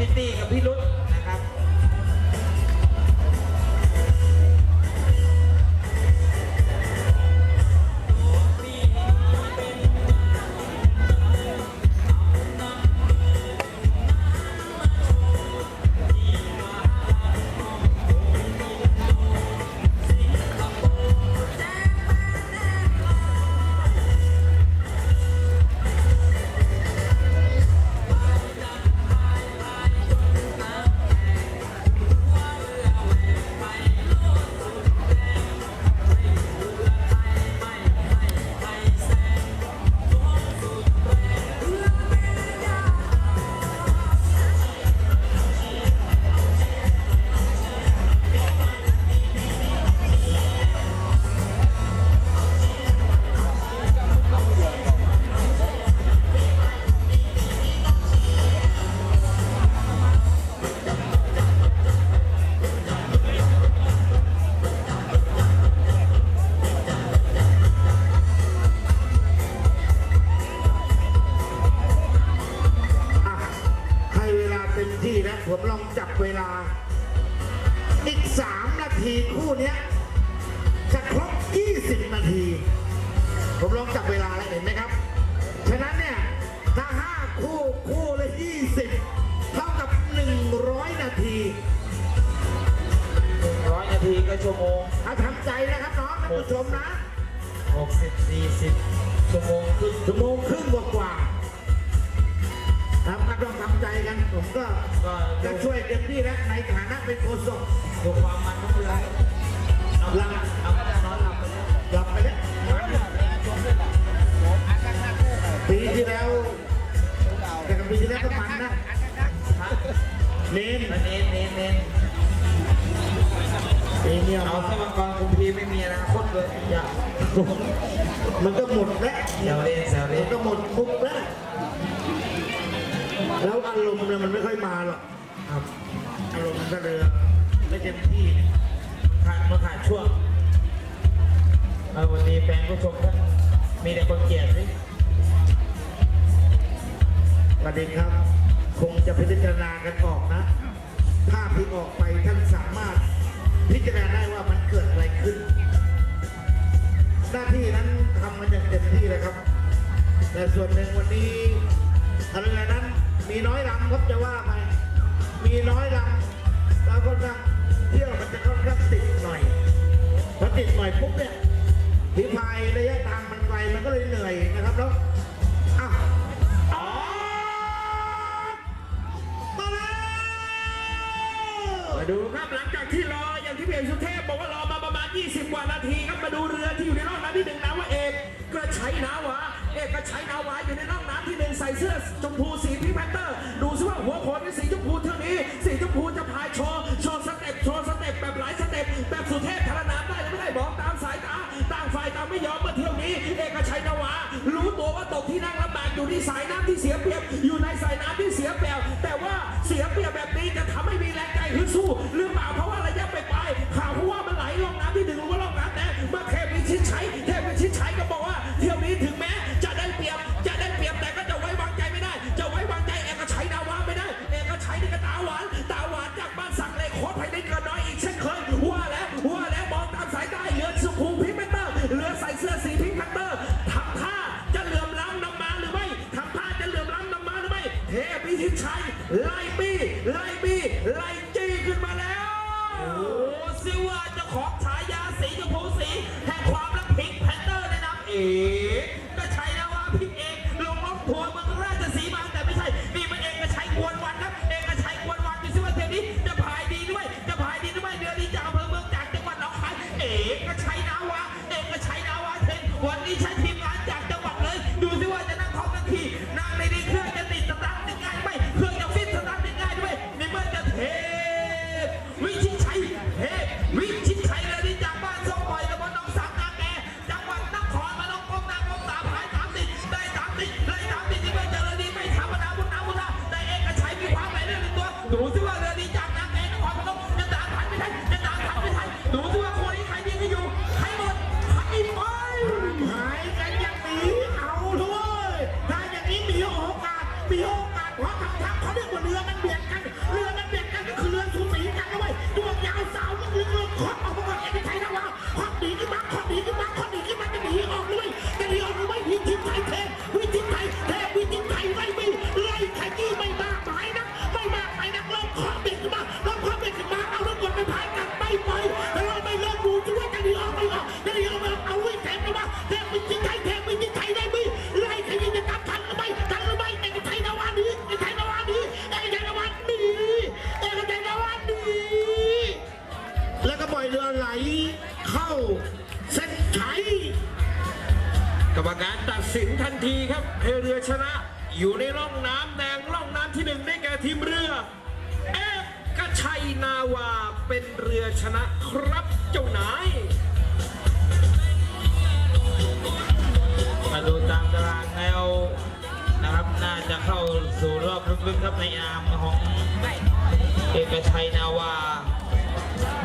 พี่ตี้กับพี่รุ่น อีก 3 นาทีคู่เนี้ยจะครบ 20 นาที ผมลองจับเวลาแล้วเห็นไหมครับ ฉะนั้นเนี่ย ถ้า 5 คู่คู่ละ 20 เท่ากับ 100 นาทีร้อยนาทีก็ชั่วโมงเอาทำใจนะครับน้องท่านผู้ชมนะ 60 40 ชั่วโมงครึ่งชั่วโมงครึ่งกว่าๆ ใจกันผมก็ก็จะช่วยเต็มที่นะในฐานะเป็นโฆษกดูความมันของเรือเอาละเอาก็ได้นอนหลับไปแล้วหลับไปแล้วปีที่แล้วแต่กับปีที่แล้วก็มันนะฮะเน้นเน้นเน้นเน้นปีเนี้ยเอาสมังกรคุมพีไม่มีอนาคตเลยอย่ามันก็หมดแล้วแซวเล่นแซวมัเล่นนก็หมดมุกแล้ว แล้วอารมณ์เนี่ยมันไม่ค่อยมาหรอกครับอารมณ์มันก็เลยไม่เต็มที่ขาดมาขาดช่วงเออวันนี้แฟนผู้ชมท่านมีแต่คนเกลียดสิประเด็นครับ คงจะพิจารณากันออกนะ ภาพที่ออกไปท่านสามารถ พิจารณาได้ว่ามันเกิดอะไรขึ้น หน้าที่นั้นทำมันอย่างเต็มที่เลยครับ แต่ส่วนหนึ่งวันนี้อะไรนั้น มีน้อยลำครับจะว่าไปมีน้อยลำแล้วก็นั่งเที่ยวมันจะค่อนข้างติดหน่อยพอติดหน่อยปุ๊บเนี่ยพิพายระยะทางมันไกลมันก็เลยเหนื่อยนะครับแล้วอ้าวอ๋อมาแล้วมาดูครับหลังจากที่รออย่างที่เพจสุเทพบอกว่ารอมาประมาณ 20 กว่านาทีครับมาดูเรือที่อยู่ในร่องน้ำที่หนึ่งนะว่าเอกกระชัยนาวา เอกชัยนาวาอยู่ในร่องน้ำที่หนึ่งใส่เสื้อชมพูสีพิงค์แพนเตอร์ ดูซิว่าหัวโขนเป็นสีชมพูเท่านี้ สีชมพูจะพายโชว์โชว์สเต็ปโชว์สเต็ปแบบหลายสเต็ปแบบสุเทพธารนามได้หรือไม่ได้บอกตามสายตาต่างฝ่ายต่างไม่ยอมมื่อเที่ยวนี้ เอกชัยนาวารู้ตัวว่าตกที่นั่งลำบากอยู่ที่สายน้ำที่เสียเปรียบอยู่ในสายน้ำที่เสียเปรียบแต่ว่าเสียเปรียบแบบนี้จะทำให้มีแรงใจฮึดสู้หรือเปล่าเพราะว่าระยะไปปลายข่าวเพราะว่า ชิตชัยไล่บี้ไล่บี้ไล่จี้ขึ้นมาแล้วโอ้ซิว่าเจ้าของฉายาสีชมพูสีแห่งความรักพิงแพนเตอร์ในนามเอกก็ใช่นะว่าพิงค์เอกลงรถทัวร์เมืองราชสีมาแต่ไม่ใช่นี่มันเอกชัยกวนวันครับเอกชัยกวนวันดูซิว่าเที่ยวนี้จะพายดีด้วยจะพายดีด้วยเรือดีจากอำเภอเมืองจากจังหวัดหนองคายเอกก็ใชัยนาวาเอกก็ใชัยนาวาเทนวันนี้ใช้ที หนูเชื่อว่าเรือนี้จากน้ำแดงนครพนมจะตามทันไม่ทันจะตามทันไม่ทันดูสิว่าคนนี้ใครยิงกันอยู่ใครหมดใครไปหายกันอย่างนี้เอาด้วยถ้าอย่างนี้มีโอกาสมีโอกาสเพราะทางทัพเขาเรียกว่าเรือมันเบียดกันเรือมันเบียดกันก็คือเรือสูสีกันด้วยดวงยาวสาวมันยืนเรือคดออกมาก่อนเอ็นไทยนะว่าคดดีที่มากคดดีที่มากคด เข้าเส้นชัยกรรมการตัดสินทันทีครับเฮเรือชนะ อยู่ในร่องน้ำแดงร่องน้ำที่หนึ่งได้แก่ทีมเรือเอฟกกชัยนาวาเป็นเรือชนะครับเจ้าหนายมาดูตามตารางแล้วนะครับน่าจะเข้าสู่รอบลึกๆครับในอามของเอกชัยนาวา